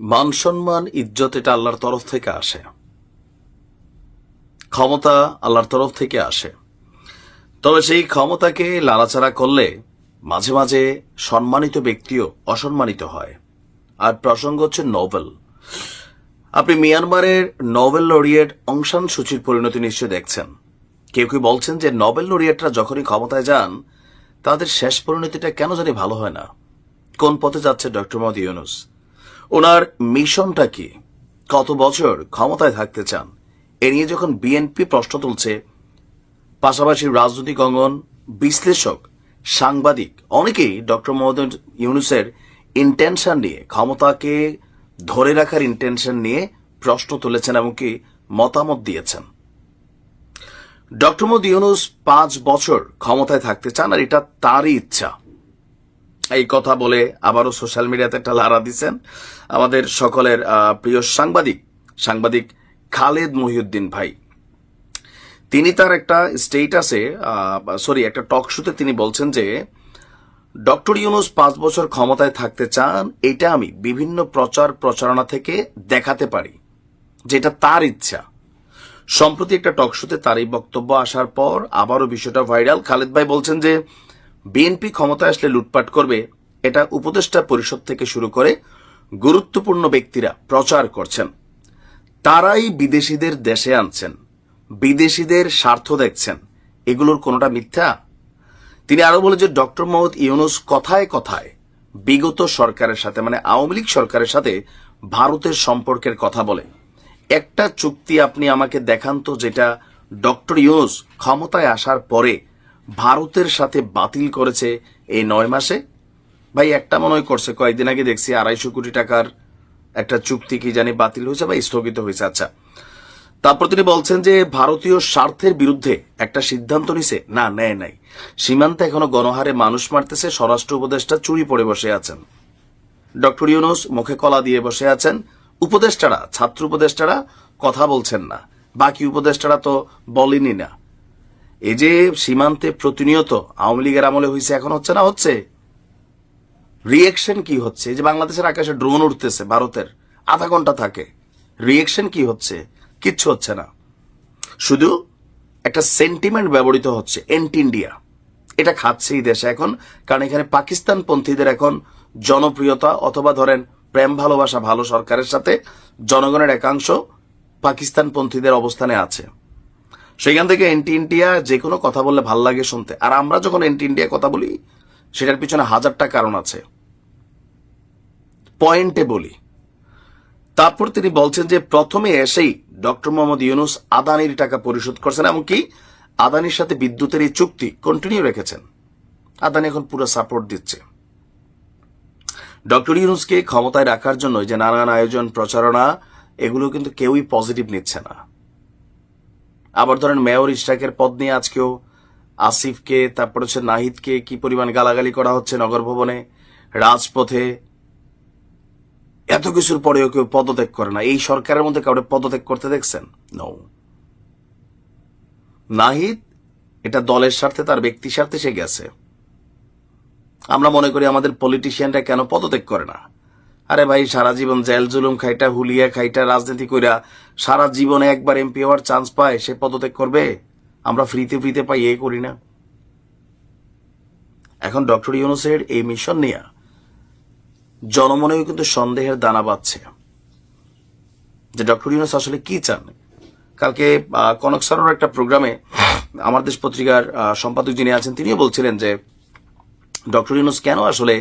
মান সম্মান, ইজ্জত এটা আল্লাহর তরফ থেকে আসে। ক্ষমতা আল্লাহর তরফ থেকে আসে। তবে সেই ক্ষমতাকে লাড়াচাড়া করলে মাঝে মাঝে সম্মানিত ব্যক্তিও অসম্মানিত হয়। আর প্রসঙ্গ হচ্ছে নোবেল আপনি মিয়ানমারের নোবেল লরিয়েট অংশান সূচির পরিণতি নিশ্চয় দেখছেন। কেউ কেউ বলছেন যে নোবেল লরিয়েটরা যখনই ক্ষমতায় যান, তাদের শেষ পরিণতিটা কেন জানি ভালো হয় না। কোন পথে যাচ্ছে ডক্টর মোহাম্মদ ইউনুস? ওনার মিশনটা কি? কত বছর ক্ষমতায় থাকতে চান? এ নিয়ে যখন বিএনপি প্রশ্ন তুলছে, পাশাপাশি রাজনৈতিক অঙ্গন, বিশ্লেষক, সাংবাদিক, অনেকেই ডক্টর মোহাম্মদ ইউনুসের ইন্টেনশন নিয়ে, ক্ষমতাকে ধরে রাখার ইন্টেনশন নিয়ে প্রশ্ন তুলেছেন এমনকি মতামত দিয়েছেন। ডক্টর মোহাম্মদ ইউনুস পাঁচ বছর ক্ষমতায় থাকতে চান আর এটা তারই ইচ্ছা। এই কথা বলে আবারও সোশ্যাল মিডিয়াতে একটা লারা দিচ্ছেন আমাদের সকলের প্রিয় সাংবাদিক সাংবাদিক খালেদ মহিউদ্দিন ভাই। তিনি তার একটা স্টেটাসে সরি, একটা টক শোতে তিনি বলছেন যে, ডক্টর ইউনুস পাঁচ বছর ক্ষমতায় থাকতে চান, এটা আমি বিভিন্ন প্রচার প্রচারণা থেকে দেখাতে পারি, যেটা তার ইচ্ছা। সম্প্রতি একটা টক শোতে তার এই বক্তব্য আসার পর আবারও বিষয়টা ভাইরাল। খালেদ ভাই বলছেন যে বিএনপি ক্ষমতায় আসলে লুটপাট করবে, এটা উপদেষ্টা পরিষদ থেকে শুরু করে গুরুত্বপূর্ণ ব্যক্তিরা প্রচার করছেন। তারাই বিদেশিদের দেশে আনছেন, বিদেশিদের স্বার্থ দেখছেন। এগুলোর কোনোটা মিথ্যা? তিনি আরও বলেন যে ডক্টর মোহাম্মদ ইউনুস কথায় কথায় বিগত সরকারের সাথে মানে আওয়ামী লীগ সরকারের সাথে ভারতের সম্পর্কের কথা বলে। একটা চুক্তি আপনি আমাকে দেখান তো যেটা ডক্টর ইউনুস ক্ষমতায় আসার পরে ভারতের সাথে বাতিল করেছে এই নয় মাসে? ভাই, একটা মনে হয় করছে। কয়েকদিন আগে দেখছি আড়াইশো কোটি টাকার একটা চুক্তি কি জানি বাতিল হয়েছে বা স্থগিত হয়েছে। আচ্ছা তারপর তিনি বলছেন যে ভারতীয় স্বার্থের বিরুদ্ধে একটা সিদ্ধান্ত নিছে। না, নেয় নাই। সীমান্তে এখনও গণহারে মানুষ মারতেছে, স্বরাষ্ট্র উপদেষ্টা চুরি পড়ে বসে আছেন। ডক্টর ইউনুস মুখে কলা দিয়ে বসে আছেন। উপদেষ্টারা, ছাত্র উপদেষ্টারা কথা বলছেন না। বাকি উপদেষ্টারা তো বলেনি না। এই যে সীমান্তে প্রতিনিয়ত আওয়ামী লীগের আমলে হয়েছে এখন হচ্ছে না, হচ্ছে? রিয়েকশন কি হচ্ছে? এই যে বাংলাদেশের আকাশে ড্রোন উঠতেছে ভারতের, আধা ঘণ্টা থাকে। রিয়েকশন কি হচ্ছে? কিচ্ছু হচ্ছে না। শুধু একটা সেন্টিমেন্ট ব্যবহৃত হচ্ছে এন্টি ইন্ডিয়া এটা খাচ্ছে এই দেশে এখন, কারণ এখানে পাকিস্তান পন্থীদের এখন জনপ্রিয়তা অথবা ধরেন প্রেম ভালোবাসা ভালো সরকারের সাথে জনগণের একাংশ পাকিস্তান পন্থীদের অবস্থানে আছে। সেখান থেকে এন্টি ইন্ডিয়া যে কোনো কথা বললে ভালো লাগে শুনতে। আর আমরা যখন এন্টি ইন্ডিয়া কথা বলি, সেটার পিছনে হাজারটা কারণ আছে। পয়েন্টে বলি। তারপর তিনি বলছেন যে, প্রথমে এসেই ডক্টর মোহাম্মদ ইউনুস আদানির টাকা পরিশোধ করছেন, এমনকি আদানির সাথে বিদ্যুতের এই চুক্তি কন্টিনিউ রেখেছেন। আদানি এখন পুরো সাপোর্ট দিচ্ছে। ডক্টর ইউনুসকে ক্ষমতায় রাখার জন্য যে নানান আয়োজন, প্রচারণা, এগুলো কিন্তু কেউই পজিটিভ নিচ্ছে না। আবার ধরেন মেয়র ইশরাকের পদ নিয়ে আজকেও আসিফকে, তারপর হচ্ছে নাহিদকে কি পরিমাণ গালাগালি করা হচ্ছে নগর ভবনে রাজপথে? এত কিছুর পরেও কেউ পদত্যাগ করে না। এই সরকারের মধ্যে কাউকে পদত্যাগ করতে দেখছেন? নৌ নাহিদ, এটা দলের স্বার্থে, তার ব্যক্তি স্বার্থে সে গেছে। আমরা মনে করি আমাদের পলিটিশিয়ানরা কেন পদত্যাগ করে না? আরে ভাই, সারা জীবন জেল, জুলুম খাইটা, হুলিয়া খাইটা, রাজনীতি কইরা সারা জীবনে একবার এমপি হওয়ার চান্স পায়, সে পদত্যাগ করবে? আমরা ফ্রিতে ফ্রিতে পাই, এ করি না। এখন ডক্টর ইউনুসের এই মিশন নিয়ে জনমনেও কিন্তু সন্দেহের দানা বাঁধছে। যে ডক্টর ইউনুস আসলে কি চান? কালকে কনক স্যারের একটা প্রোগ্রামে আমার দেশ পত্রিকার সম্পাদক যিনি আছেন, তিনিও বলছিলেন যে, ডক্টর ইউনুস কেন আসলে